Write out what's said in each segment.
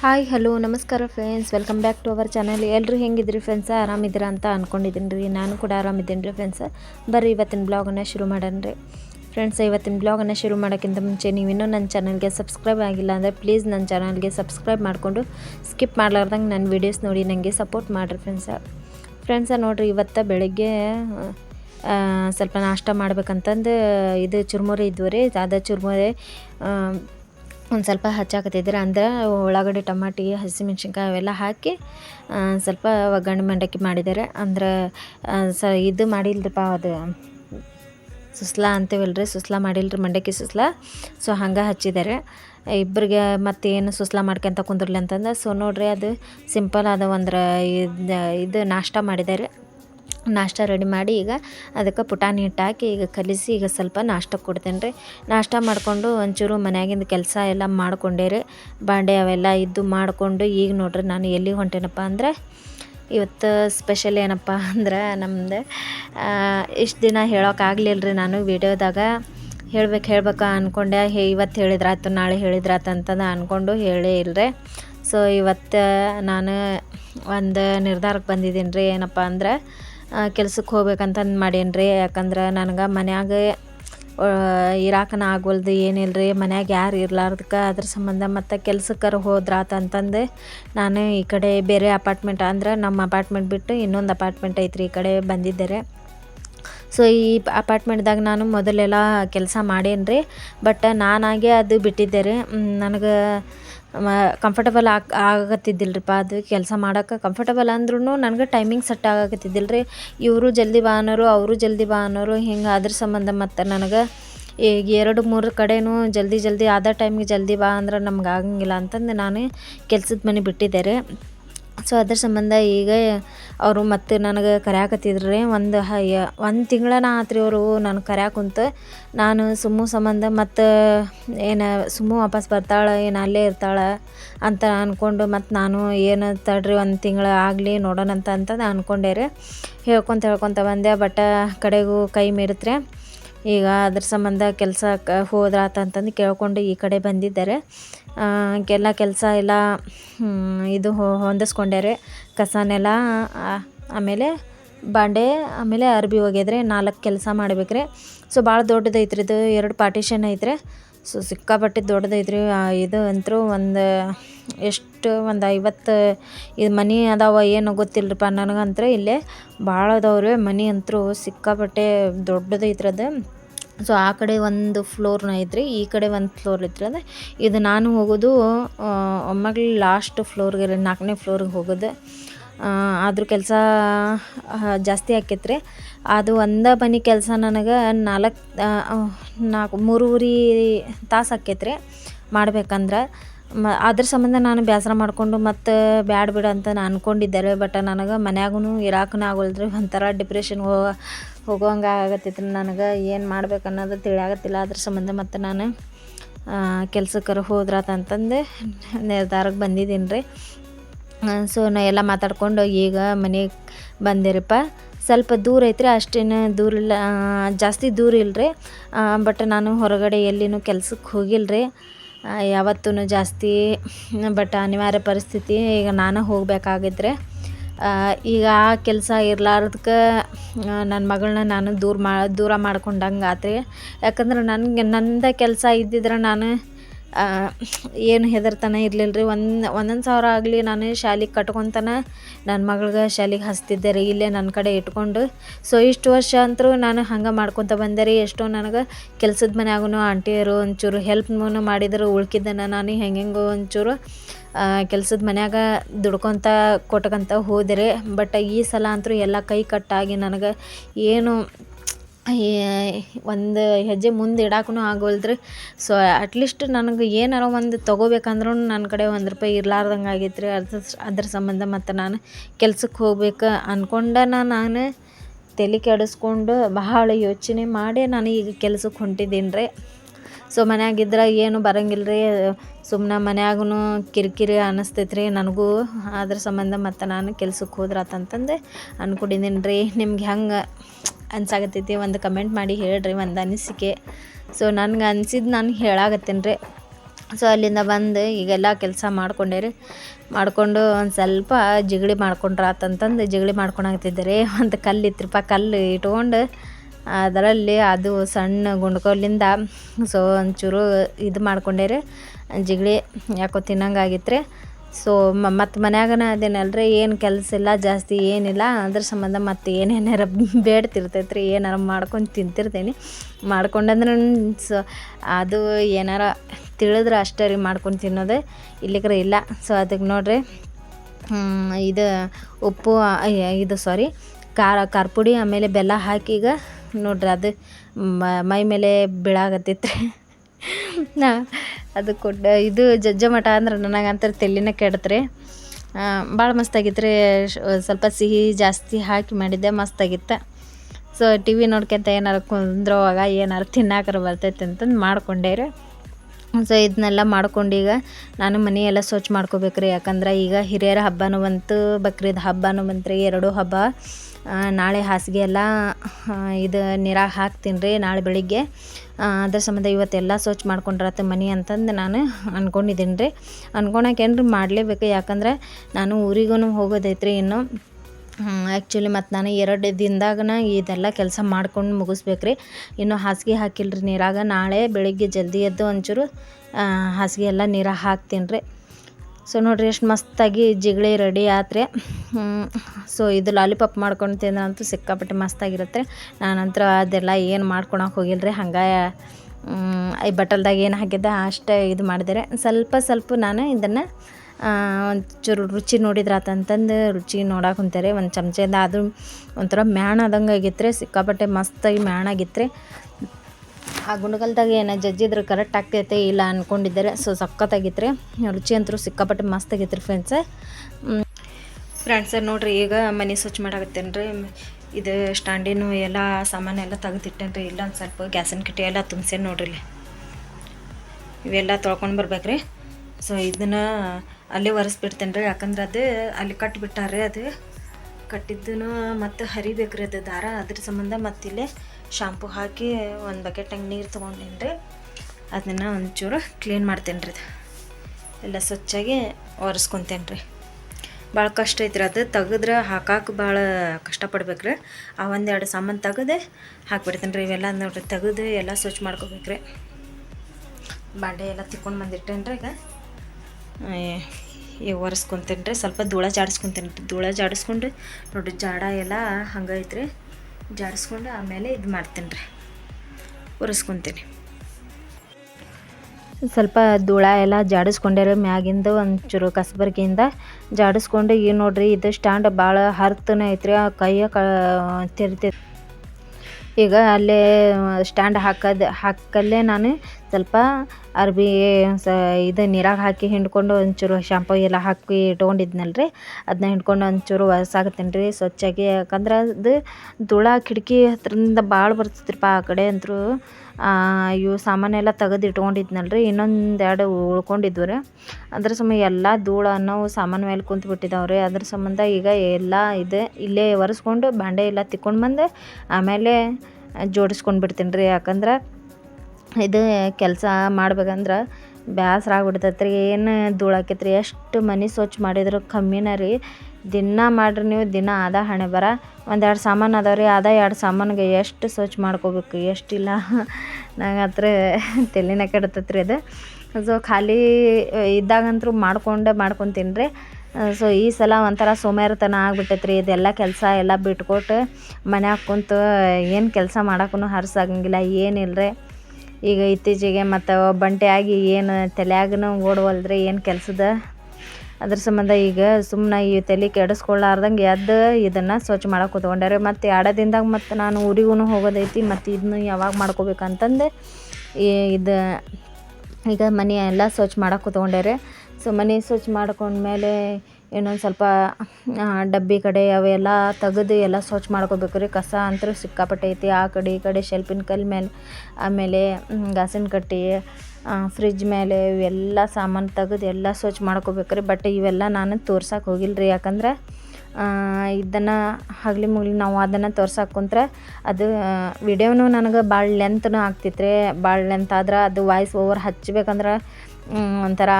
Hi hello ನಮಸ್ಕಾರ friends welcome back to our channel ಎಲ್ಲರೂ ಹೆಂಗಿದ್ರಿ ಫ್ರೆಂಡ್ಸ್ ಆರಾಮಿದ್ದೀರಾ ಅಂತ ಅಂದ್ಕೊಂಡಿದ್ದೀನಿ ರೀ. ನಾನು ಕೂಡ ಆರಾಮಿದ್ದೀನಿ ರೀ ಫ್ರೆಂಡ್ಸ್ ಬರ್ರಿ, ಇವತ್ತಿನ ಬ್ಲಾಗನ್ನು ಶುರು ಮಾಡೋಣ ರೀ. ಫ್ರೆಂಡ್ಸ್, ಇವತ್ತಿನ ಬ್ಲಾಗನ್ನು ಶುರು ಮಾಡೋಕ್ಕಿಂತ ಮುಂಚೆ ನೀವಿನ್ನೂ ನನ್ನ ಚಾನಲ್ಗೆ ಸಬ್ಸ್ಕ್ರೈಬ್ ಆಗಿಲ್ಲ ಅಂದರೆ ಪ್ಲೀಸ್ ನನ್ನ ಚಾನಲ್ಗೆ ಸಬ್ಸ್ಕ್ರೈಬ್ ಮಾಡಿಕೊಂಡು ಸ್ಕಿಪ್ ಮಾಡ್ಲಾರ್ದಂಗೆ ನನ್ನ ವೀಡಿಯೋಸ್ ನೋಡಿ, ನನಗೆ ಸಪೋರ್ಟ್ ಮಾಡಿರಿ ಫ್ರೆಂಡ್ಸ. ಫ್ರೆಂಡ್ಸ, ನೋಡಿರಿ ಇವತ್ತು ಬೆಳಗ್ಗೆ ಸ್ವಲ್ಪ ನಾಷ್ಟ ಮಾಡ್ಬೇಕಂತಂದು ಇದು ಚುರುಮುರಿ ಇದ್ವು ರೀ. ಅದ ಚುರುಮುರಿ ಒಂದು ಸ್ವಲ್ಪ ಹಚ್ಚಾಕತ್ತಿದ್ರೆ. ಅಂದ್ರೆ ಉಳ್ಳಾಗಡ್ಡೆ, ಟಮಾಟಿ, ಹಸಿಮೆಣ್ಸಿನ್ಕಾಯಿ ಅವೆಲ್ಲ ಹಾಕಿ ಸ್ವಲ್ಪ ಒಗ್ಗರಣೆ ಮಂಡಕ್ಕಿ ಮಾಡಿದ್ದಾರೆ. ಅಂದ್ರೆ ಸ ಇದು ಮಾಡಿಲ್ದಪ್ಪ ಅದು ಸುಸ್ಲಾ ಅಂತೀವಲ್ರಿ, ಸುಸ್ಲಾ ಮಾಡಿಲ್ರಿ ಮಂಡಕ್ಕಿ ಸುಸ್ಲಾ. ಸೊ ಹಂಗೆ ಹಚ್ಚಿದ್ದಾರೆ ಇಬ್ಬರಿಗೆ ಮತ್ತೇನು ಸುಸ್ಲಾ ಮಾಡ್ಕೊಂತ ಕುಂದ್ರಲಿ ಅಂತಂದ್ರೆ ಸೊ ನೋಡಿರಿ ಅದು ಸಿಂಪಲ್ ಆದ ಒಂದ್ರ ಇದು ಇದು ನಾಷ್ಟ ಮಾಡಿದ್ದಾರೆ ನಾಷ್ಟ ರೆಡಿ ಮಾಡಿ ಈಗ ಅದಕ್ಕೆ ಪುಟಾಣಿ ಹಿಟ್ಟು ಹಾಕಿ ಈಗ ಕಲಿಸಿ ಈಗ ಸ್ವಲ್ಪ ನಾಷ್ಟ ಕೊಡ್ತೇನೆ ರೀ ನಾಷ್ಟ ಮಾಡಿಕೊಂಡು ಒಂಚೂರು ಮನ್ಯಾಗಿಂದ ಕೆಲಸ ಎಲ್ಲ ಮಾಡ್ಕೊಂಡೆ ರೀ ಬಾಂಡೆ ಅವೆಲ್ಲ ಇದ್ದು ಮಾಡಿಕೊಂಡು ಈಗ ನೋಡ್ರಿ ನಾನು ಎಲ್ಲಿಗೆ ಹೊಂಟೇನಪ್ಪ ಅಂದ್ರೆ ಇವತ್ತು ಸ್ಪೆಷಲ್ ಏನಪ್ಪ ಅಂದ್ರೆ ನಮ್ಮದು ಇಷ್ಟು ದಿನ ಹೇಳೋಕ್ಕಾಗಲಿಲ್ಲ ರೀ ನಾನು ವೀಡಿಯೋದಾಗ. ಹೇಳ್ಬೇಕು ಹೇಳ್ಬೇಕು ಅಂದ್ಕೊಂಡೆ ಹೇ ಇವತ್ತು ಹೇಳಿದ್ರಾಯ್ತು, ನಾಳೆ ಹೇಳಿದ್ರಾತು ಅಂತಂದು ಅಂದ್ಕೊಂಡು ಹೇಳೇ ಇಲ್ಲರೆ ಸೊ ಇವತ್ತು, ನಾನು ಒಂದು ನಿರ್ಧಾರಕ್ಕೆ ಬಂದಿದ್ದೀನಿ ರೀ ಏನಪ್ಪ ಅಂದ್ರೆ ಕೆಲ್ಸಕ್ಕೆ ಹೋಗ್ಬೇಕಂತಂದು ಮಾಡೇನಿ ರೀ ಯಾಕಂದ್ರೆ ನನಗೆ ಮನ್ಯಾಗ ಇರಾಕನ ಆಗೋಲ್ದು ಏನಿಲ್ಲ ರೀ ಮನ್ಯಾಗ ಯಾರು ಇರ್ಲಾರ್ದಕ್ಕೆ ಅದ್ರ ಸಂಬಂಧ ಮತ್ತು ಕೆಲ್ಸಕ್ಕಾರ ಹೋದ್ರಾತ ಅಂತಂದು ನಾನು ಈ ಕಡೆ ಬೇರೆ ಅಪಾರ್ಟ್ಮೆಂಟ್ ಅಂದ್ರೆ ನಮ್ಮ ಅಪಾರ್ಟ್ಮೆಂಟ್ ಬಿಟ್ಟು ಇನ್ನೊಂದು ಅಪಾರ್ಟ್ಮೆಂಟ್ ಐತ್ರಿ ಈ ಕಡೆ ಬಂದಿದ್ದಾರೆ. ಸೊ ಈ ಅಪಾರ್ಟ್ಮೆಂಟ್ದಾಗ ನಾನು ಮೊದಲೆಲ್ಲ ಕೆಲಸ ಮಾಡೇನಿ ರೀ ಬಟ್ ನಾನಾಗೆ ಅದು ಬಿಟ್ಟಿದ್ದೆ ರೀ ನನಗೆ ಕಂಫರ್ಟಬಲ್ ಆಗ ಆಗತ್ತಿದ್ದಿಲ್ಲರಿಪ್ಪ ಅದು ಕೆಲಸ ಮಾಡೋಕೆ ಕಂಫರ್ಟಬಲ್ ಅಂದ್ರೂ ನನಗೆ ಟೈಮಿಂಗ್ ಸೆಟ್ ಆಗಕತ್ತಿದ್ದಿಲ್ಲ ರೀ ಇವರು ಜಲ್ದಿ ಬಾ ಅನ್ನೋರು, ಅವರು ಜಲ್ದಿ ಬಾ ಅನ್ನೋರು, ಹಿಂಗೆ ಅದ್ರ ಸಂಬಂಧ ಮತ್ತು ನನಗೆ. ಈಗ ಎರಡು, ಮೂರು ಕಡೆನೂ ಜಲ್ದಿ ಜಲ್ದಿ ಆದ ಟೈಮಿಗೆ ಜಲ್ದಿ ಬಾ ಅಂದ್ರೆ ನಮ್ಗೆ ಆಗಂಗಿಲ್ಲ ಅಂತಂದು ನಾನು ಕೆಲ್ಸದ ಮನೆ ಬಿಟ್ಟಿದ್ದೆ ರೀ ಸೊ ಅದ್ರ ಸಂಬಂಧ ಈಗ ಅವರು ಮತ್ತೆ ನನಗೆ ಕರ್ಯಾಕತ್ತಿದ್ರು ರೀ ಒಂದು ಹಯ್ಯ ಒಂದು ತಿಂಗಳನ ಆತ್ರಿ ಅವರು ನಾನು ಕರ್ಯಾಕುಂತ ನಾನು ಸುಮ್ಮು ಸಂಬಂಧ ಮತ್ತು ಏನು ಸುಮ್ಮ ವಾಪಸ್ ಬರ್ತಾಳೆ, ಏನು ಅಲ್ಲೇ ಇರ್ತಾಳೆ ಅಂತ ಅಂದ್ಕೊಂಡು ಮತ್ತು ನಾನು ಏನು ತಡ್ರಿ ಒಂದು ತಿಂಗಳು ಆಗಲಿ ನೋಡೋಣ ಅಂತ ಅಂತಂದು ಅಂದ್ಕೊಂಡೆ ರೀ. ಹೇಳ್ಕೊತ ಹೇಳ್ಕೊತ ಬಂದೆ, ಬಟ್ ಕಡೆಗೂ ಕೈ ಮೀರಿತ್ರೆ. ಈಗ ಅದ್ರ ಸಂಬಂಧ ಕೆಲಸ ಹೋದ್ರಾತಂತಂದು ಕೇಳ್ಕೊಂಡು ಈ ಕಡೆ ಬಂದಿದ್ದಾರೆ ಎಲ್ಲ ಕೆಲಸ ಎಲ್ಲ ಇದು ಹೊಂದಿಸ್ಕೊಂಡ್ಯಾರೆ ಕಸನೆಲ್ಲ ಆಮೇಲೆ ಬಾಂಡೆ, ಆಮೇಲೆ ಅರ್ಬಿ ಒಗೆದ್ರೆ ನಾಲ್ಕು ಕೆಲಸ ಮಾಡ್ಬೇಕ್ರಿ. ಸೊ ಭಾಳ ದೊಡ್ಡದೈತ್ರಿ ಇದು, ಎರಡು ಪಾರ್ಟಿಷನ್ ಐತ್ರಿ. ಸೊ ಸಿಕ್ಕಾಪಟ್ಟೆ ದೊಡ್ಡದೈತ್ರಿ ಇದು ಅಂತೂ ಒಂದು ಎಷ್ಟು, ಒಂದು ಐವತ್ತು, ಇದು ಮನೆ ಅದಾವ ಏನು ಗೊತ್ತಿಲ್ಲರಿಪ್ಪ ನನಗಂತ್ರ ಇಲ್ಲೇ. ಭಾಳ ಅದಾವ್ರಿ ಮನೆ ಅಂತೂ ಸಿಕ್ಕಾಪಟ್ಟೆ ದೊಡ್ಡದೈತ್ರಿ ಅದು. ಸೊ ಆ ಕಡೆ ಒಂದು ಫ್ಲೋರ್ನ ಐತ್ರಿ ಈ ಕಡೆ ಒಂದು ಫ್ಲೋರ್ ಇದ್ರಿ ಅಂದರೆ ಇದು ನಾನು ಹೋಗೋದು ಒಮ್ಮಗಳು ಲಾಸ್ಟ್ ಫ್ಲೋರ್ಗೆ ನಾಲ್ಕನೇ ಫ್ಲೋರ್ಗೆ ಹೋಗೋದು. ಆದರೂ ಕೆಲಸ ಜಾಸ್ತಿ ಆಕೈತ್ರಿ. ಅದು ಒಂದೇ ಮನೆ ಕೆಲಸ ನನಗೆ ನಾಲ್ಕು ನಾಲ್ಕು ಮೂರುವರೆ ತಾಸು ಆಕೈತ್ರಿ ಮಾಡ್ಬೇಕಂದ್ರೆ. ಮ, ಅದ್ರ ಸಂಬಂಧ ನಾನು ಬೇಸರ ಮಾಡಿಕೊಂಡು ಮತ್ತು ಬ್ಯಾಡ ಬಿಡು ಅಂತ ನಾನು ಅಂದ್ಕೊಂಡಿದ್ದೆ ಬಟ್ ನನಗೆ ಮನ್ಯಾಗೂ ಇರಾಕನ ಆಗೋಲ್ರಿ ಒಂಥರ ಡಿಪ್ರೆಷನ್ ಹೋ ಹೋಗೋಂಗೆ ಆಗತ್ತಿತ್ತು ನನಗೆ. ಏನು ಮಾಡ್ಬೇಕು ಅನ್ನೋದು ತಿಳಿಯಾಗತ್ತಿಲ್ಲ. ಅದ್ರ ಸಂಬಂಧ ಮತ್ತು ನಾನು ಕೆಲ್ಸಕ್ಕರ ಹೋದ್ರಾತ ಅಂತಂದು ನಿರ್ಧಾರಕ್ಕೆ ಬಂದಿದ್ದೀನಿ ರೀ. ಸೊ ನಾ ಎಲ್ಲ ಮಾತಾಡ್ಕೊಂಡು ಈಗ ಮನೆಗೆ ಬಂದಿರಪ್ಪ. ಸ್ವಲ್ಪ ದೂರ ಐತ್ರಿ. ಅಷ್ಟೇನು ದೂರ ಇಲ್ಲ ಜಾಸ್ತಿ ದೂರ ಇಲ್ಲರಿ ಬಟ್ ನಾನು ಹೊರಗಡೆ ಎಲ್ಲಿನೂ ಕೆಲ್ಸಕ್ಕೆ ಹೋಗಿಲ್ಲ ರೀ ಯಾವತ್ತೂ ಜಾಸ್ತಿ ಬಟ್ ಅನಿವಾರ್ಯ ಪರಿಸ್ಥಿತಿ, ಈಗ ನಾನು ಹೋಗಬೇಕಾಗಿದ್ರೆ ಈಗ ಆ ಕೆಲಸ ಇರ್ಲಾರ್ದಕ್ಕೆ ನನ್ನ ಮಗಳನ್ನ ನಾನು ದೂರ ಮಾ, ದೂರ ಮಾಡ್ಕೊಂಡಂಗೆ ಆತ್ರಿ ಯಾಕಂದ್ರೆ ನನಗೆ ನಂದೇ ಕೆಲಸ ಇದ್ದಿದ್ರೆ ನಾನು ಏನು ಹೆದರ್ತಾನೆ ಇರಲಿಲ್ಲ ರೀ ಒಂದು, ಒಂದೊಂದು ಸಾವಿರ ಆಗಲಿ ನಾನು ಶಾಲೆಗೆ ಕಟ್ಕೊತಾನ. ನನ್ನ ಮಗಳಿಗೆ ಶಾಲೆಗೆ ಹಚ್ತಿದ್ದೆ ರೀ, ಇಲ್ಲೇ ನನ್ನ ಕಡೆ ಇಟ್ಕೊಂಡು. ಸೊ ಇಷ್ಟು ವರ್ಷ ಅಂತರೂ ನಾನು ಹಂಗೆ ಮಾಡ್ಕೊತ ಬಂದೆ ರೀ. ಎಷ್ಟೋ ನನಗೆ ಕೆಲಸದ ಮನೆಯಾಗೂ ಆಂಟಿಯರು ಒಂಚೂರು ಹೆಲ್ಪ್ನೂ ಮಾಡಿದರು, ಉಳ್ಕಿದ್ದನ್ನು ನಾನು ಹೆಂಗೆಂಗೋ ಒಂಚೂರು ಕೆಲಸದ ಮನ್ಯಾಗ ದುಡ್ಕೊತ ಕೊಟ್ಕೊಂತ ಹೋದೆ ಬಟ್ ಈ ಸಲ ಅಂತೂ ಎಲ್ಲ ಕೈ ಕಟ್ಟಾಗಿ ನನಗೆ ಏನು ಒಂದು ಹೆಜ್ಜೆ ಮುಂದೆ ಇಡಕ್ಕೂ ಆಗೋಲ್ದ್ರಿ ಸೊ ಅಟ್ಲೀಸ್ಟ್ ನನಗೆ ಏನಾರ ಒಂದು ತೊಗೋಬೇಕಂದ್ರೂ ನನ್ನ ಕಡೆ ಒಂದು ರೂಪಾಯಿ ಇರ್ಲಾರ್ದಂಗೆ ಆಗೈತೆ ರೀ ಅದ್ರ ಅದ್ರ ಸಂಬಂಧ ಮತ್ತು ನಾನು ಕೆಲ್ಸಕ್ಕೆ ಹೋಗ್ಬೇಕು ಅಂದ್ಕೊಂಡ ನಾನು ತಲೆ ಕೆಡಿಸ್ಕೊಂಡು ಬಹಳ ಯೋಚನೆ ಮಾಡಿ ನಾನು ಈಗ ಕೆಲ್ಸಕ್ಕೆ ಹೊಂಟಿದ್ದೀನಿ ರೀ ಸೊ ಮನ್ಯಾಗಿದ್ರೆ ಏನು ಬರಂಗಿಲ್ಲ ರೀ ಸುಮ್ಮನೆ ಮನ್ಯಾಗೂ ಕಿರಿಕಿರಿ ಅನ್ನಿಸ್ತೈತೆ ರೀ ನನಗೂ ಅದ್ರ ಸಂಬಂಧ ಮತ್ತು ನಾನು ಕೆಲ್ಸಕ್ಕೆ ಹೋದ್ರಾತಂತಂದು ಅಂದ್ಕೊಂಡಿದ್ದೀನಿ ರೀ ನಿಮ್ಗೆ ಹೆಂಗೆ ಅನ್ಸಾಕತ್ತೈತಿ ಒಂದು ಕಮೆಂಟ್ ಮಾಡಿ ಹೇಳ್ರಿ, ಒಂದು ಅನಿಸಿಕೆ. ಸೊ ನನ್ಗೆ ಅನ್ಸಿದ್ದು ನಾನು ಹೇಳಾಕತ್ತೀನಿ ರೀ. ಸೊ ಅಲ್ಲಿಂದ ಬಂದು ಈಗೆಲ್ಲ ಕೆಲಸ ಮಾಡ್ಕೊಂಡೆ ರೀ. ಮಾಡಿಕೊಂಡು ಒಂದು ಸ್ವಲ್ಪ ಜಿಗಳಿ ಮಾಡ್ಕೊಂಡ್ರಾತಂತಂದು ಜಿಗಳಿ ಮಾಡ್ಕೊಳಕತ್ತಿದ್ದೆ ರೀ. ಒಂದು ಕಲ್ಲು ಇತ್ತರಿಪ್ಪ ಕಲ್ಲು ಇಟ್ಕೊಂಡು ಅದರಲ್ಲಿ ಅದು ಸಣ್ಣ ಗುಂಡ್ಕೋಲಿಂದ ಸೊ, ಒಂಚೂರು ಇದು ಮಾಡ್ಕೊಂಡೆ ರೀ. ಜಿಗಳಿ ಯಾಕೋ ತಿನ್ನಂಗಾಗಿತ್ತು ರೀ. ಸೊ ಮತ್ತು ಮನ್ಯಾಗನ ಅದೇನಲ್ರಿ, ಏನು ಕೆಲಸ ಇಲ್ಲ, ಜಾಸ್ತಿ ಏನಿಲ್ಲ, ಅದ್ರ ಸಂಬಂಧ ಮತ್ತು ಏನೇನಾರ ಬೇಡ್ತಿರ್ತೈತೆ ರೀ ಏನಾರ ಮಾಡ್ಕೊಂಡು ತಿಂತಿರ್ತೀನಿ. ಮಾಡ್ಕೊಂಡಂದ್ರೆ ಸೊ, ಅದು ಏನಾರ ತಿಳಿದ್ರೆ ಅಷ್ಟೇ ರೀ ಮಾಡ್ಕೊಂಡು ತಿನ್ನೋದೇ ಇಲ್ಲಿಕ್ರೆ ಇಲ್ಲ. ಸೊ ಅದಕ್ಕೆ ನೋಡ್ರಿ ಇದು ಉಪ್ಪು ಇದು ಸಾರಿ ಖಾರ ಖಾರ ಪುಡಿ ಆಮೇಲೆ ಬೆಲ್ಲ ಹಾಕಿ ಈಗ ನೋಡ್ರಿ ಅದು ಮೈ ಮೇಲೆ ಬೀಳಾಗತ್ತೈತ್ರಿ ನಾ, ಅದು ಕೊಟ್ಟು, ಇದು ಜಜ್ಜ ಮಠ ಅಂದ್ರೆ ನನಗಂತರ ತೆಲ್ಲಿನ ಕೆಡತ್ರಿ. ಭಾಳ ಮಸ್ತಾಗಿತ್ತು ರೀ ಸ್ವಲ್ಪ ಸಿಹಿ ಜಾಸ್ತಿ ಹಾಕಿ ಮಾಡಿದ್ದೆ ಮಸ್ತಾಗಿತ್ತು ಸೊ ಟಿ ವಿ ನೋಡ್ಕೊಂತ ಏನಾರು ಕುಂದ್ರೋವಾಗ ಏನಾರು ತಿನ್ನಾಕರ ಬರ್ತೈತೆ ಅಂತಂದು ಮಾಡ್ಕೊಂಡೆ ರೀ ಸೊ ಇದನ್ನೆಲ್ಲ ಮಾಡ್ಕೊಂಡು ಈಗ ನಾನು ಮನೆಯೆಲ್ಲ ಸ್ವಚ್ಛ ಮಾಡ್ಕೋಬೇಕು ರೀ ಯಾಕಂದ್ರೆ ಈಗ ಹಿರಿಯರ ಹಬ್ಬನೂ ಬಂತು, ಬಕ್ರೀದ್ ಹಬ್ಬನೂ ಬಂತ್ರಿ. ಎರಡೂ ಹಬ್ಬ ನಾಳೆ ಹಾಸಿಗೆ ಎಲ್ಲ ಇದು ನೀರಾಗ ಹಾಕ್ತೀನಿ ರೀ ನಾಳೆ ಬೆಳಿಗ್ಗೆ ಅದ್ರ ಸಂಬಂಧ ಇವತ್ತೆಲ್ಲ ಸ್ವಚ್ಛ ಮಾಡ್ಕೊಂಡ್ರತ್ತೆ ಮನೆ ಅಂತಂದು ನಾನು ಅಂದ್ಕೊಂಡಿದ್ದೀನಿ ರೀ ಅನ್ಕೊಳಕೇನ್ರಿ ಮಾಡಲೇಬೇಕು. ಯಾಕಂದ್ರೆ ನಾನು ಊರಿಗೂ ಹೋಗೋದೈತ್ರಿ ಇನ್ನು. ಆ್ಯಕ್ಚುಲಿ ಮತ್ತು ನಾನು ಎರಡು ದಿನದಾಗನ ಇದೆಲ್ಲ ಕೆಲಸ ಮಾಡ್ಕೊಂಡು ಮುಗಿಸ್ಬೇಕು ರೀ ಇನ್ನು ಹಾಸಿಗೆ ಹಾಕಿಲ್ಲ ರೀ ನೀರಾಗ. ನಾಳೆ ಬೆಳಿಗ್ಗೆ ಜಲ್ದಿ ಎದ್ದು ಒಂಚೂರು ಹಾಸಿಗೆ ಎಲ್ಲ ನೀರಾಗ ಹಾಕ್ತೀನಿ ರೀ ಸೊ ನೋಡಿರಿ ಎಷ್ಟು ಮಸ್ತಾಗಿ ಜಿಗಳಿ ರೆಡಿ ಆತ್ರಿ. ಸೊ ಇದು ಲಾಲಿಪಾಪ್ ಮಾಡ್ಕೊಂಡು ತಿಂದ್ರಂತೂ ಸಿಕ್ಕಾಪಟ್ಟೆ ಮಸ್ತಾಗಿರುತ್ತೆ. ನಾನಂತರ ಅದೆಲ್ಲ ಏನು ಮಾಡ್ಕೊಳಕ್ಕೆ ಹೋಗಿಲ್ಲ ರೀ ಹಂಗೆ ಈ ಬಟಲ್ದಾಗ ಏನು ಹಾಕಿದ್ದೆ ಅಷ್ಟೇ ಇದು ಮಾಡಿದರೆ ಸ್ವಲ್ಪ ಸ್ವಲ್ಪ ನಾನು ಇದನ್ನು ಒಂಚೂರು ರುಚಿ ನೋಡಿದ್ರೆ ಆತಂತಂದು ರುಚಿ ನೋಡಕ್ಕೆ ಕುಂತಾರೆ ಒಂದು ಚಮಚದಿಂದ ಅದು ಒಂಥರ ಮ್ಯಾಣ ಆದಂಗೆ ಆಗಿತ್ತು ರೀ ಸಿಕ್ಕಾಪಟ್ಟೆ ಮಸ್ತಾಗಿ ಮ್ಯಾಣ ಆಗಿತ್ತು ಆ ಗುಣಗಲ್ದಾಗ ಏನೋ ಜಜ್ಜಿದ್ರೆ ಕರೆಕ್ಟ್ ಆಗ್ತೈತೆ ಇಲ್ಲ ಅಂದ್ಕೊಂಡಿದ್ದಾರೆ ಸೊ ಸಖತ್ತಾಗಿತ್ತು ರೀ ರುಚಿ ಅಂತೂ ಸಿಕ್ಕಾಪಟ್ಟೆ ಮಸ್ತ್ ಆಗಿತ್ತು ರೀ ಫ್ರೆಂಡ್ಸ್ ಫ್ರೆಂಡ್ಸ್ ನೋಡಿರಿ, ಈಗ ಮನೆ ಸ್ವಚ್ಛ ಮಾಡಾಕತ್ತೇನೆ ರೀ ಇದು ಸ್ಟ್ಯಾಂಡಿನು ಎಲ್ಲ ಸಾಮಾನೆಲ್ಲ ತೆಗೆದಿಟ್ಟೇನೆ ರೀ ಇಲ್ಲ ಒಂದು ಸ್ವಲ್ಪ ಗ್ಯಾಸಿನ ಕಿಟ್ಟಿ ಎಲ್ಲ ತುಂಬಿಸೇನು ನೋಡ್ರಿ ಇವೆಲ್ಲ ತೊಳ್ಕೊಂಡು ಬರ್ಬೇಕು ರೀ ಸೊ ಇದನ್ನು ಅಲ್ಲೇ ಒರೆಸ್ಬಿಡ್ತೇನೆ ರೀ. ಯಾಕಂದ್ರೆ ಅದು ಅಲ್ಲಿ ಕಟ್ಟಿಬಿಟ್ಟಾರೆ ಅದು. ಕಟ್ಟಿದ್ದೂ ಮತ್ತು ಹರಿಬೇಕು ರೀ ಅದು ದಾರ. ಅದ್ರ ಸಂಬಂಧ ಮತ್ತಿಲ್ಲೇ ಶಾಂಪು ಹಾಕಿ ಒಂದು ಬಕೆಟ್ನಾಗ ನೀರು ತೊಗೊಂಡೇನಿ ರೀ. ಅದನ್ನು ಒಂಚೂರು ಕ್ಲೀನ್ ಮಾಡ್ತೇನೆ ರೀ ಅದು. ಎಲ್ಲ ಸ್ವಚ್ಛಾಗಿ ಒರೆಸ್ಕೊತೇನೆ ರೀ. ಭಾಳ ಕಷ್ಟ ಐತ್ರಿ ಅದು. ತೆಗೆದ್ರೆ ಹಾಕಕ್ಕೆ ಭಾಳ ಕಷ್ಟಪಡ್ಬೇಕು ರೀ ಆ ಒಂದೆರಡು ಸಾಮಾನು ತೆಗೆದು ಹಾಕ್ಬಿಡ್ತೇನೆ ರೀ. ಇವೆಲ್ಲ ನೋಡ್ರಿ, ತೆಗೆದು ಎಲ್ಲ ಸ್ವಚ್ಛ ಮಾಡ್ಕೋಬೇಕು ರೀ ಬಾಂಡೆ ಎಲ್ಲ ತಿಕ್ಕೊಂಡು ಬಂದಿಟ್ಟೇನೆ ರೀ ಈಗ ಈಗ. ಒರೆಸ್ಕೊತೇನೆ ರೀ ಸ್ವಲ್ಪ ಧೂಳ ಜಾಡಿಸ್ಕೊತೀನಿ ರೀ ಧೂಳ ಜಾಡಿಸ್ಕೊಂಡು ನೋಡಿರಿ, ಜಾಡ ಎಲ್ಲ ಹಂಗೆ ಐತ್ರಿ. ಜಾಡಿಸ್ಕೊಂಡು ಆಮೇಲೆ ಇದು ಮಾಡ್ತೀನಿ ರೀ ಒರೆಸ್ಕೊತೀನಿ. ಸ್ವಲ್ಪ ಧೂಳ ಎಲ್ಲ ಜಾಡಿಸ್ಕೊಂಡೆ ರೀ ಮ್ಯಾಗಿಂದು ಒಂಚೂರು ಕಸಬರ್ಗಿಯಿಂದ. ಜಾಡಿಸ್ಕೊಂಡು ಈಗ ನೋಡ್ರಿ, ಇದು ಸ್ಟ್ಯಾಂಡ್ ಭಾಳ ಹರ್ತನೇ ಐತ್ರಿ. ಆ ಕೈಯ ಕ ತಿರ್ತೈತಿ ಈಗ ಅಲ್ಲೇ ಸ್ಟ್ಯಾಂಡ್ ಹಾಕೋದು, ಹಾಕಲ್ಲೇ ನಾನು ಸ್ವಲ್ಪ ಅರ್ಬಿ, ಸ, ಇದು ನೀರಾಗ ಹಾಕಿ ಹಿಂಡ್ಕೊಂಡು ಒಂಚೂರು ಶಾಂಪು ಎಲ್ಲ ಹಾಕಿ ಇಟ್ಕೊಂಡಿದ್ನಲ್ಲ ರೀ ಅದನ್ನ ಹಿಂಡ್ಕೊಂಡು ಒಂಚೂರು ಒರೆಸಾಕತ್ತೀನಿ ರೀ ಸ್ವಚ್ಛಾಗಿ. ಯಾಕಂದ್ರೆ ಅದು ಧೂಳ, ಕಿಟಕಿ ಹತ್ರದಿಂದ ಭಾಳ ಬರ್ತೈತ್ರಿಪ್ಪ ಆ ಕಡೆ ಅಂತೂ. ಇವು ಸಾಮಾನೆಲ್ಲ ತೆಗೆದು ಇಟ್ಕೊಂಡಿದ್ನಲ್ಲ ರೀ ಇನ್ನೊಂದು ಎರಡು ಉಳ್ಕೊಂಡಿದ್ವು ರೀ. ಅದ್ರ ಸಂಬಂಧ ಎಲ್ಲ ಧೂಳು ಅನ್ನೋವು ಸಾಮಾನು ಮೇಲೆ ಕುಂತು ಬಿಟ್ಟಿದ್ದಾವೆ ರೀ ಅದ್ರ ಸಂಬಂಧ ಈಗ ಎಲ್ಲ ಇದೆ, ಇಲ್ಲೇ ಒರೆಸ್ಕೊಂಡು ಬಾಂಡೆ ಎಲ್ಲ ತಿಕ್ಕೊಂಡು ಬಂದು ಆಮೇಲೆ ಜೋಡಿಸ್ಕೊಂಡು ಬಿಡ್ತೀನಿ ರೀ. ಯಾಕಂದ್ರೆ ಇದು ಕೆಲಸ ಮಾಡ್ಬೇಕಂದ್ರೆ ಬೇಸ್ರ ಆಗ್ಬಿಡ್ತೈತೆ ರೀ ಏನು ಧೂಳಾಕೈತೆ ರೀ ಎಷ್ಟು ಮನೆ ಸ್ವಚ್ಛ ಮಾಡಿದ್ರು ಕಮ್ಮಿನ ರೀ. ದಿನ ಮಾಡಿರಿ ನೀವು, ದಿನ ಅದ ಹಣೆ ಬರ. ಒಂದೆರಡು ಸಾಮಾನು ಅದಾವ ರೀ ಅದ ಎರಡು ಸಾಮಾನಿಗೆ ಎಷ್ಟು ಸ್ವಚ್ಛ ಮಾಡ್ಕೋಬೇಕು, ಎಷ್ಟಿಲ್ಲ. ನಂಗೆ ಹತ್ರ ತಲೆನೇ ಕೆಡ್ತೈತೆ ರೀ ಅದು. ಸೊ ಖಾಲಿ ಇದ್ದಾಗಂತೂ ಮಾಡ್ಕೊಂಡೆ ಮಾಡ್ಕೊತೀನಿ ರೀ. ಸೊ ಈ ಸಲ ಒಂಥರ ಸೋಮಾರಿತನ ಆಗ್ಬಿಟ್ಟೈತೆ ರೀ ಇದೆಲ್ಲ ಕೆಲಸ ಎಲ್ಲ ಬಿಟ್ಕೊಟ್ಟು ಮನ್ಯಾಗ ಕುಂತು ಏನು ಕೆಲಸ ಮಾಡೋಕ್ಕೂ ಹರ್ಸಾಗಂಗಿಲ್ಲ ಏನಿಲ್ಲ ರೀ ಈಗ ಇತ್ತೀಚೆಗೆ ಮತ್ತು ಬಂಟೆಯಾಗಿ ಆಗಿ ಏನು ತಲೆಯಾಗೂ ಓಡವಲ್ದ್ರಿ, ಏನು ಕೆಲಸದ. ಅದ್ರ ಸಂಬಂಧ ಈಗ ಸುಮ್ಮನೆ ಈ ತಲೆ ಕೆಡಿಸ್ಕೊಳ್ಳಾರ್ದಂಗೆ ಎದ್ದು ಇದನ್ನು ಸ್ವಚ್ಛ ಮಾಡಕ್ಕೆ ಕೂತ್ಕೊಂಡಾರೆ. ಮತ್ತು ಎರಡು ದಿನದಾಗ ಮತ್ತು ನಾನು ಊರಿಗೂ ಹೋಗೋದೈತಿ, ಮತ್ತು ಇದನ್ನು ಯಾವಾಗ ಮಾಡ್ಕೋಬೇಕಂತಂದು ಇದು ಈಗ ಮನೆ ಎಲ್ಲ ಸ್ವಚ್ಛ ಮಾಡಕ್ಕೆ ಕೂತ್ಕೊಂಡಾರೆ. ಸೊ ಮನೆ ಸ್ವಚ್ಛ ಮಾಡ್ಕೊಂಡ್ಮೇಲೆ ಇನ್ನೊಂದು ಸ್ವಲ್ಪ ಡಬ್ಬಿ ಕಡೆ ಅವೆಲ್ಲ ತೆಗೆದು ಎಲ್ಲ ಸ್ವಚ್ಛ ಮಾಡ್ಕೋಬೇಕು ರೀ ಕಸ ಅಂತೂ ಸಿಕ್ಕಾಪಟ್ಟೈತಿ ಆ ಕಡೆ ಈ ಕಡೆ ಶೆಲ್ಪಿನ ಕಲ್ ಮೇಲೆ, ಆಮೇಲೆ ಗಾಸಿನ ಕಟ್ಟಿ ಫ್ರಿಜ್ ಮೇಲೆ ಇವೆಲ್ಲ ಸಾಮಾನು ತೆಗೆದು ಎಲ್ಲ ಸ್ವಚ್ಛ ಮಾಡ್ಕೋಬೇಕು ರೀ ಬಟ್ ಇವೆಲ್ಲ ನಾನು ತೋರ್ಸಕ್ಕೆ ಹೋಗಿಲ್ಲ ರೀ ಯಾಕಂದ್ರೆ ಇದನ್ನು ಹಗಲಿ ಮುಗಲಿ ನಾವು ಅದನ್ನು ತೋರ್ಸಕ್ಕೆ ಕುಂತ್ರೆ ಅದು ವಿಡಿಯೋನು ನನಗೆ ಭಾಳ ಲೆಂತ್ನೂ ಆಗ್ತಿತ್ತು ರೀ ಭಾಳ ಲೆಂತ್ ಆದ್ರೆ ಅದು ವಾಯ್ಸ್ ಓವರ್ ಹಚ್ಬೇಕಂದ್ರೆ ಒಂಥರ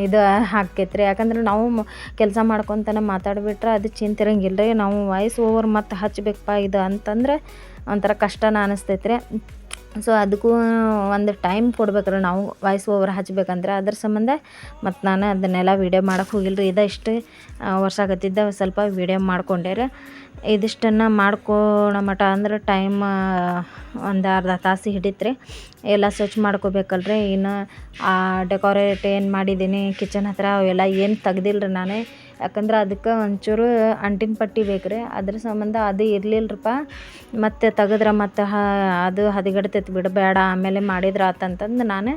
ಇದು ಹಾಕೈತೆ ರೀ ಯಾಕಂದ್ರೆ ನಾವು ಕೆಲಸ ಮಾಡ್ಕೊತನ ಮಾತಾಡಿಬಿಟ್ರೆ ಅದು ಚಿಂತಿರಂಗಿಲ್ಲ ರೀ ನಾವು ವಾಯ್ಸ್ ಓವರ್ ಮತ್ತು ಹಚ್ಬೇಕಪ್ಪ ಇದು ಅಂತಂದ್ರೆ ಒಂಥರ ಕಷ್ಟನ ಅನಿಸ್ತೈತೆ ರೀ ಸೊ ಅದಕ್ಕೂ ಒಂದು ಟೈಮ್ ಕೊಡ್ಬೇಕ್ರಿ. ನಾವು ವಾಯ್ಸ್ ಓವರ್ ಹಚ್ಬೇಕಂದ್ರೆ ಅದ್ರ ಸಂಬಂಧ ಮತ್ತು ನಾನು ಅದನ್ನೆಲ್ಲ ವೀಡಿಯೋ ಮಾಡಕ್ಕೆ ಹೋಗಿಲ್ಲ ರೀ ಇದು ಇಷ್ಟು ವರ್ಷ ಆಗತ್ತಿದ್ದ ಸ್ವಲ್ಪ ವೀಡಿಯೋ ಮಾಡ್ಕೊಂಡೆ ರೀ ಇದಿಷ್ಟನ್ನು ಮಾಡ್ಕೊಳೋ ಮಟ ಅಂದ್ರೆ ಟೈಮ್ ಒಂದು ಅರ್ಧ ತಾಸು ಹಿಡಿತ್ರಿ. ಎಲ್ಲ ಸ್ವಚ್ಛ ಮಾಡ್ಕೋಬೇಕಲ್ರಿ. ಇನ್ನು ಡೆಕೋರೇಟ್ ಏನು ಮಾಡಿದ್ದೀನಿ ಕಿಚನ್ ಹತ್ರ ಅವೆಲ್ಲ ಏನು ತೆಗ್ದಿಲ್ಲ ರೀ ನಾನು. ಯಾಕಂದ್ರೆ ಅದಕ್ಕೆ ಒಂಚೂರು ಅಂಟಿನ ಪಟ್ಟಿ ಬೇಕು ರೀ. ಅದ್ರ ಸಂಬಂಧ ಅದು ಇರ್ಲಿಲ್ಲರಪ್ಪ ಮತ್ತೆ ತೆಗೆದ್ರೆ ಮತ್ತೆ ಅದು ಹದಗೆಡ್ತೈತೆ ಬಿಡು, ಬೇಡ, ಆಮೇಲೆ ಮಾಡಿದ್ರೆ ಆತಂತಂದು ನಾನು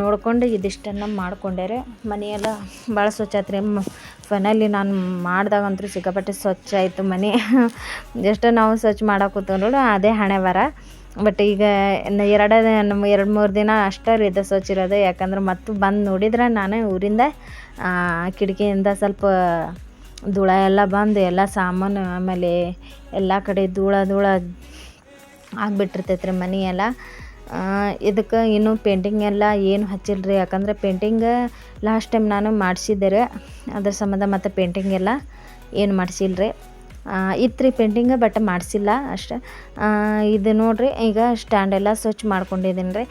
ನೋಡ್ಕೊಂಡು ಇದಿಷ್ಟನ್ನು ಮಾಡ್ಕೊಂಡೆ ರೀ. ಮನೆಯೆಲ್ಲ ಭಾಳ ಸ್ವಚ್ಛ ಆಯ್ತು ರೀ. ಫೈನಲಿ ನಾನು ಮಾಡಿದಾಗಂತೂ ಸಿಕ್ಕಾಪಟ್ಟೆ ಸ್ವಚ್ಛ ಆಯಿತು ಮನೆ. ಜಸ್ಟ್ ನಾವು ಸ್ವಚ್ಛ ಮಾಡೋಕೆ ಕೂತ್ಕೊಂಡ್ರು ಅದೇ ಹಣೆ ಬರ ಬಟ್ ಈಗ ಇನ್ನು ಎರಡು ನಮ್ಮ ಎರಡು ಮೂರು ದಿನ ಅಷ್ಟೇ ರೀ ಇದು ಇರೋದು ಯಾಕಂದ್ರೆ ಮತ್ತು ಬಂದು ನೋಡಿದ್ರೆ ನಾನು ಊರಿಂದ ಕಿಟಕಿಯಿಂದ ಸ್ವಲ್ಪ ಧೂಳ ಎಲ್ಲ ಬಂದು ಎಲ್ಲ ಸಾಮಾನು ಆಮೇಲೆ ಎಲ್ಲ ಕಡೆ ಧೂಳ ಧೂಳ ಆಗಿಬಿಟ್ಟಿರ್ತೈತೆ ರೀ ಮನೆ ಎಲ್ಲ. ಇದಕ್ಕೆ ಇನ್ನೂ ಪೇಂಟಿಂಗ್ ಎಲ್ಲ ಏನು ಹಚ್ಚಿಲ್ಲ ಯಾಕಂದ್ರೆ ಪೇಂಟಿಂಗ್ ಲಾಸ್ಟ್ ಟೈಮ್ ನಾನು ಮಾಡಿಸಿದ್ದೆ ರೀ. ಅದ್ರ ಸಂಬಂಧ ಮತ್ತು ಪೇಂಟಿಂಗ್ ಎಲ್ಲ ಏನು ಮಾಡಿಸಿಲ್ಲ ಇತ್ತು ರೀ ಪೇಂಟಿಂಗ್ ಬಟ್ ಮಾಡಿಸಿಲ್ಲ ಅಷ್ಟೇ. ಇದು ನೋಡಿರಿ, ಈಗ ಸ್ಟ್ಯಾಂಡ್ ಎಲ್ಲ ಸ್ವಚ್ಛ ಮಾಡ್ಕೊಂಡಿದ್ದೀನಿ ರೀ.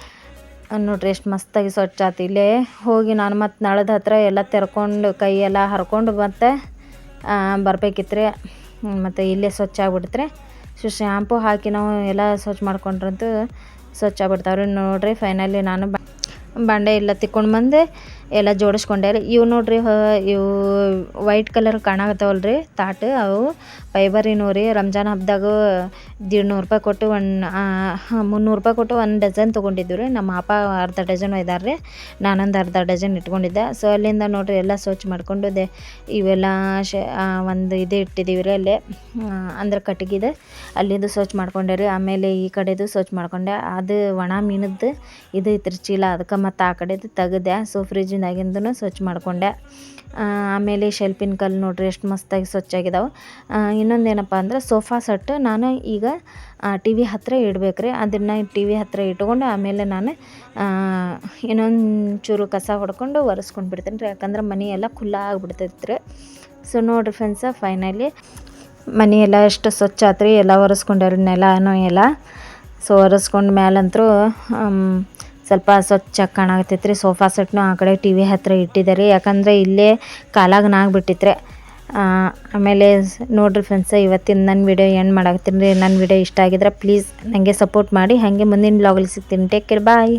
ನೋಡ್ರಿ, ಎಷ್ಟು ಮಸ್ತಾಗಿ ಸ್ವಚ್ಛ ಆತು. ಇಲ್ಲೇ ಹೋಗಿ ನಾನು ಮತ್ತು ನಳದ ಹತ್ರ ಎಲ್ಲ ತೆರ್ಕೊಂಡು ಕೈ ಎಲ್ಲ ಹರ್ಕೊಂಡು ಮತ್ತೆ ಬರಬೇಕಿತ್ರಿ. ರೀ ಮತ್ತು ಇಲ್ಲೇ ಸ್ವಚ್ಛ ಆಗ್ಬಿಡ್ತ್ರಿ. ಸೊ ಶ್ಯಾಂಪು ಹಾಕಿ ನಾವು ಎಲ್ಲ ಸ್ವಚ್ಛ ಮಾಡ್ಕೊಂಡ್ರಂತೂ ಸ್ವಚ್ಛ ಆಗ್ಬಿಡ್ತಾವ್ರಿ. ನೋಡಿರಿ ಫೈನಲಿ ನಾನು ಬಂಡೆ ಬಾಂಡೆ ಎಲ್ಲ ತಿಕ್ಕೊಂಡು ಬಂದು. ಎಲ್ಲ ಜೋಡಿಸ್ಕೊಂಡ್ಯಾರ ಇವು ನೋಡ್ರಿ ಇವು ವೈಟ್ ಕಲರ್ ಕಾಣಾಗತ್ತವಲ್ಲ ರೀ ತಾಟು. ಅವು ಫೈಬರಿನವು ರೀ. ರಂಜಾನ್ ಹಬ್ಬದಾಗ ನೂರು ರೂಪಾಯಿ ಕೊಟ್ಟು ಒಂದು ಮುನ್ನೂರು ರೂಪಾಯಿ ಕೊಟ್ಟು ಒಂದು ಡಜನ್ ತೊಗೊಂಡಿದ್ದು ರೀ. ನಮ್ಮ ಅಪ್ಪ ಅರ್ಧ ಡಜನ್ ಒಯ್ದಾರ ರೀ. ನಾನೊಂದು ಅರ್ಧ ಡಜನ್ ಇಟ್ಕೊಂಡಿದ್ದೆ. ಸೊ ಅಲ್ಲಿಂದ ನೋಡ್ರಿ ಎಲ್ಲ ಸ್ವಚ್ಛ ಮಾಡ್ಕೊಂಡು ದೆ, ಇವೆಲ್ಲ ಶೇ ಒಂದು ಇದು ಇಟ್ಟಿದ್ದೀವಿ ರೀ ಅಲ್ಲೇ. ಅಂದ್ರೆ ಕಟ್ಟಿಗೆದು ಅಲ್ಲಿಂದು ಸ್ವಚ್ಛ ಮಾಡ್ಕೊಂಡೆ ರೀ. ಆಮೇಲೆ ಈ ಕಡೆದು ಸ್ವಚ್ಛ ಮಾಡ್ಕೊಂಡೆ. ಅದು ಒಣ ಮೀನದ್ದು ಇದು ಇತ್ತು ಚೀಲ. ಅದಕ್ಕೆ ಮತ್ತು ಆ ಕಡೆದು ತೆಗೆದೆ. ಸೊ ಫ್ರಿಜ್ಜಿನಾಗಿಂದನು ಸ್ವಚ್ಛ ಮಾಡ್ಕೊಂಡೆ. ಆಮೇಲೆ ಶೆಲ್ಫಿನ ಕಲ್ಲು ನೋಡ್ರಿ ಎಷ್ಟು ಮಸ್ತಾಗಿ ಸ್ವಚ್ಛಾಗಿದ್ದಾವೆ ಇನ್ನೊಂದು ಏನಪ್ಪ ಅಂದ್ರೆ ಸೋಫಾ ಸೆಟ್ ನಾನು ಈಗ ಟಿ ವಿ ಹತ್ತಿರ ಇಡ್ಬೇಕ್ರಿ. ಅದನ್ನು ಟಿ ವಿ ಹತ್ತಿರ ಇಟ್ಕೊಂಡು ಆಮೇಲೆ ನಾನು ಇನ್ನೊಂದು ಚೂರು ಕಸ ಹೊಡ್ಕೊಂಡು ಒರೆಸ್ಕೊಂಡು ಬಿಡ್ತೀನಿ ರೀ ಯಾಕಂದ್ರೆ ಮನೆಯೆಲ್ಲ ಖುಲ್ಲ ಆಗಿಬಿಡ್ತೈತೆ ರೀ ಸೊ ನೋಡಿರಿ ಫ್ರೆಂಡ್ಸ ಫೈನಲಿ ಮನೆಯೆಲ್ಲ ಎಷ್ಟು ಸ್ವಚ್ಛ ಆತ್ರಿ. ಎಲ್ಲ ಒರೆಸ್ಕೊಂಡವ್ರಿ ನೆಲನೂ ಎಲ್ಲ. ಸೊ ಒರೆಸ್ಕೊಂಡು ಮ್ಯಾಲಂತರೂ ಸ್ವಲ್ಪ ಸ್ವಚ್ಛ ಕಾಣಾಕತ್ತೈತೆ ರೀ ಸೋಫಾ ಸೆಟ್ನು ಆ ಕಡೆ ಟಿ ವಿ ಹತ್ತಿರ ಇಟ್ಟಿದ್ದಾರೆ. ಯಾಕಂದರೆ ಇಲ್ಲೇ ಕಾಲಾಗ ನಾಗ್ಬಿಟ್ಟಿತ್ರೆ ಆಮೇಲೆ ನೋಡ್ರಿ ಫ್ರೆಂಡ್ಸ ಇವತ್ತಿನ ನನ್ನ ವಿಡಿಯೋ ಏನು ಮಾಡಾಕತ್ತೀನಿ ರೀ? ನನ್ನ ವಿಡಿಯೋ ಇಷ್ಟ ಆಗಿದ್ರೆ ಪ್ಲೀಸ್ ನನಗೆ ಸಪೋರ್ಟ್ ಮಾಡಿ. ಹಾಗೆ ಮುಂದಿನ ಬ್ಲಾಗಲ್ಲಿ ಸಿಗ್ತೀನಿ. Take care bye